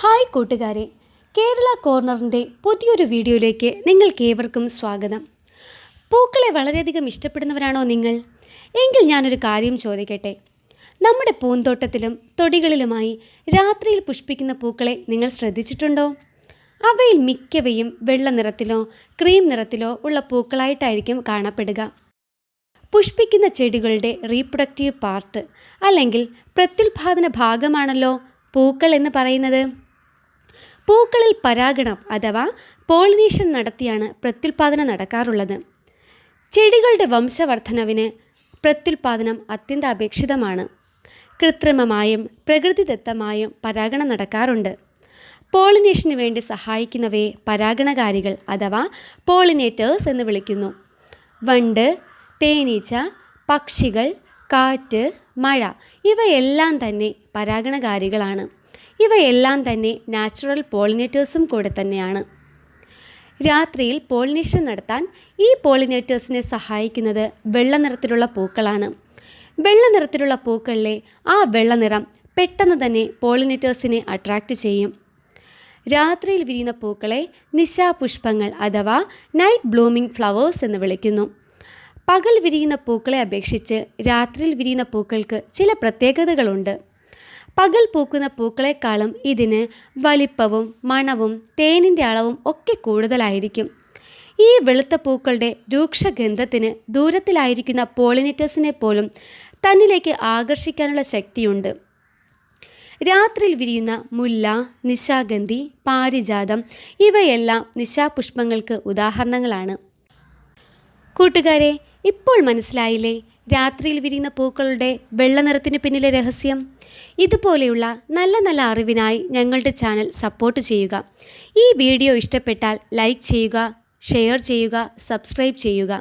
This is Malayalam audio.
ഹായ് കൂട്ടുകാരെ. കേരള കോർണറിന്റെ പുതിയൊരു വീഡിയോയിലേക്ക് നിങ്ങൾക്ക് ഏവർക്കും സ്വാഗതം. പൂക്കളെ വളരെയധികം ഇഷ്ടപ്പെടുന്നവരാണോ നിങ്ങൾ? എങ്കിൽ ഞാനൊരു കാര്യം ചോദിക്കട്ടെ. നമ്മുടെ പൂന്തോട്ടത്തിലും തൊടികളിലുമായി രാത്രിയിൽ പുഷ്പിക്കുന്ന പൂക്കളെ നിങ്ങൾ ശ്രദ്ധിച്ചിട്ടുണ്ടോ? അവയിൽ മിക്കവയും വെള്ള നിറത്തിലോ ക്രീം നിറത്തിലോ ഉള്ള പൂക്കളായിട്ടായിരിക്കും കാണപ്പെടുക. പുഷ്പിക്കുന്ന ചെടികളുടെ റീപ്രൊഡക്റ്റീവ് പാർട്ട് അല്ലെങ്കിൽ പ്രത്യുൽപാദന ഭാഗമാണല്ലോ പൂക്കൾ എന്ന് പറയുന്നത്. പൂക്കളിൽ പരാഗണം അഥവാ പോളിനേഷൻ നടത്തിയാണ് പ്രത്യുൽപാദനം നടക്കാറുള്ളത്. ചെടികളുടെ വംശവർദ്ധനവിന് പ്രത്യുൽപാദനം അത്യന്താപേക്ഷിതമാണ്. കൃത്രിമമായും പ്രകൃതിദത്തമായും പരാഗണം നടക്കാറുണ്ട്. പോളിനേഷന് വേണ്ടി സഹായിക്കുന്നവയെ പരാഗണകാരികൾ അഥവാ പോളിനേറ്റേഴ്സ് എന്ന് വിളിക്കുന്നു. വണ്ട് തേനീച്ച പക്ഷികൾ കാറ്റ് മഴ ഇവയെല്ലാം തന്നെ പരാഗണകാരികളാണ്. ഇവയെല്ലാം തന്നെ നാച്ചുറൽ പോളിനേറ്റേഴ്സും കൂടെ തന്നെയാണ്. രാത്രിയിൽ പോളിനേഷൻ നടത്താൻ ഈ പോളിനേറ്റേഴ്സിനെ സഹായിക്കുന്നത് വെള്ള നിറത്തിലുള്ള പൂക്കളാണ്. വെള്ള നിറത്തിലുള്ള പൂക്കളിലെ ആ വെള്ള നിറം പെട്ടെന്ന് തന്നെ പോളിനേറ്റേഴ്സിനെ അട്രാക്റ്റ് ചെയ്യും. രാത്രിയിൽ വിരിയുന്ന പൂക്കളെ നിശാപുഷ്പങ്ങൾ അഥവാ നൈറ്റ് ബ്ലൂമിംഗ് ഫ്ലവേഴ്സ് എന്ന് വിളിക്കുന്നു. പകൽ വിരിയുന്ന പൂക്കളെ അപേക്ഷിച്ച് രാത്രിയിൽ വിരിയുന്ന പൂക്കൾക്ക് ചില പ്രത്യേകതകളുണ്ട്. പകൽ പൂക്കുന്ന പൂക്കളെക്കാളും ഇതിന് വലിപ്പവും മണവും തേനിന്റെ അളവും ഒക്കെ കൂടുതലായിരിക്കും. ഈ വെളുത്ത പൂക്കളുടെ രൂക്ഷഗന്ധത്തിന് ദൂരത്തിലായിരിക്കുന്ന പോളിനിറ്റസിനെ പോലും തന്നിലേക്ക് ആകർഷിക്കാനുള്ള ശക്തിയുണ്ട്. രാത്രിയിൽ വിരിയുന്ന മുല്ല നിശാഗന്ധി പാരിജാതം ഇവയെല്ലാം നിശാപുഷ്പങ്ങൾക്ക് ഉദാഹരണങ്ങളാണ്. കൂട്ടുകാരെ ഇപ്പോൾ മനസ്സിലായില്ലേ രാത്രിയിൽ വിരിയുന്ന പൂക്കളുടെ വെള്ളനിറത്തിന് പിന്നിലെ രഹസ്യം? ഇതുപോലെയുള്ള നല്ല നല്ല അറിവിനായി ഞങ്ങളുടെ ചാനൽ സപ്പോർട്ട് ചെയ്യുക. ഈ വീഡിയോ ഇഷ്ടപ്പെട്ടാൽ ലൈക്ക് ചെയ്യുക ഷെയർ ചെയ്യുക സബ്സ്ക്രൈബ് ചെയ്യുക.